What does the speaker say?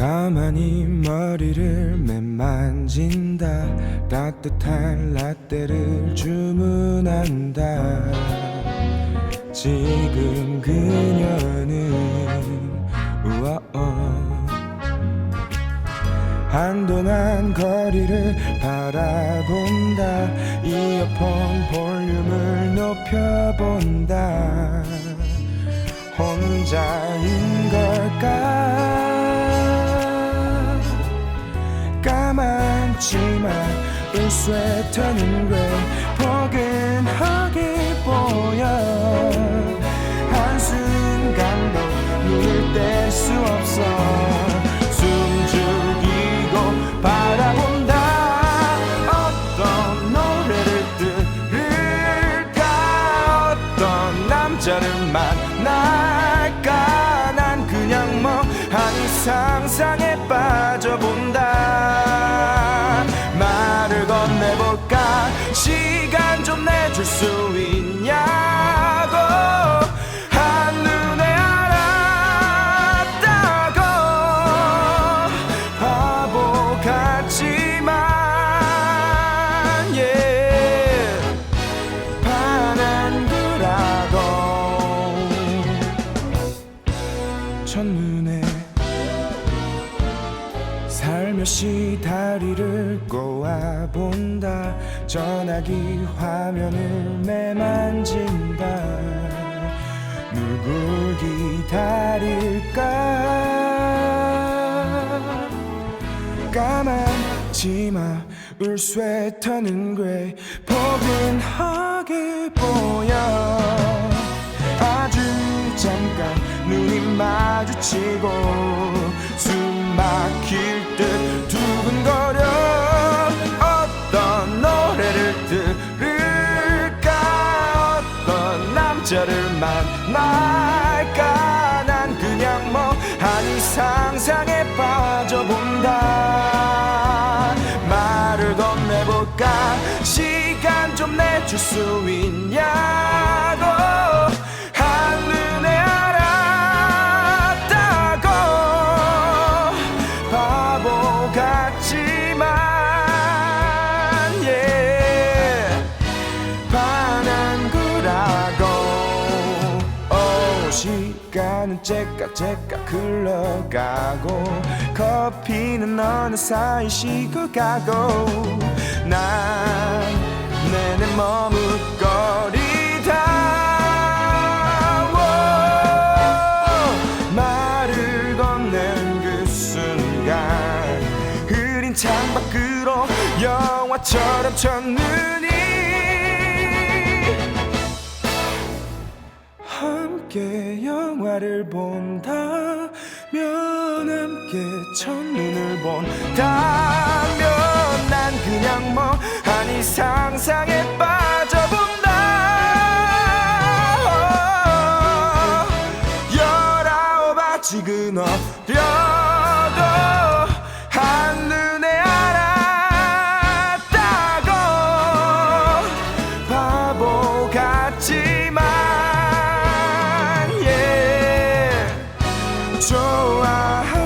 가만히 머리를 매만진다. 따뜻한 라떼를 주문한다. 지금 그녀는 우아어. 한동안 거리를 바라본다. 이어폰 볼륨을 높여본다. 혼자인 걸 까만치마 울스웨터는 왜 포근하게 보여? 한순간도 눈을 뗄 수 없어. 숨 죽이고 바라본다. 어떤 노래를 들을까? 어떤 나를 만날까? 난 그냥 멍하니 상상에 빠져 좀 내줄 살며시 다리를 꼬아본다. 전화기 화면을 매만진다. 누굴 기다릴까? 까만 치마 울 스웨터는 그레이 포근하게 보여. 아주 잠깐 눈이 마주치고 만날까? 난 그냥 멍하니 상상에 빠져본다. 말을 건네볼까? 시간 좀 내줄 수 있냐고 시간은 째깍 째깍 흘러가고 커피는 어느 사이 식어가고 난 내내 머뭇거리다. 오, 말을 건넨 그 순간 흐린 창밖으로 영화처럼 첫눈이 함께 영화를 본다면 함께 첫눈을 본다면 난 그냥 멍하니 상상에 빠져본다. 열아홉 아직은 어려 좋아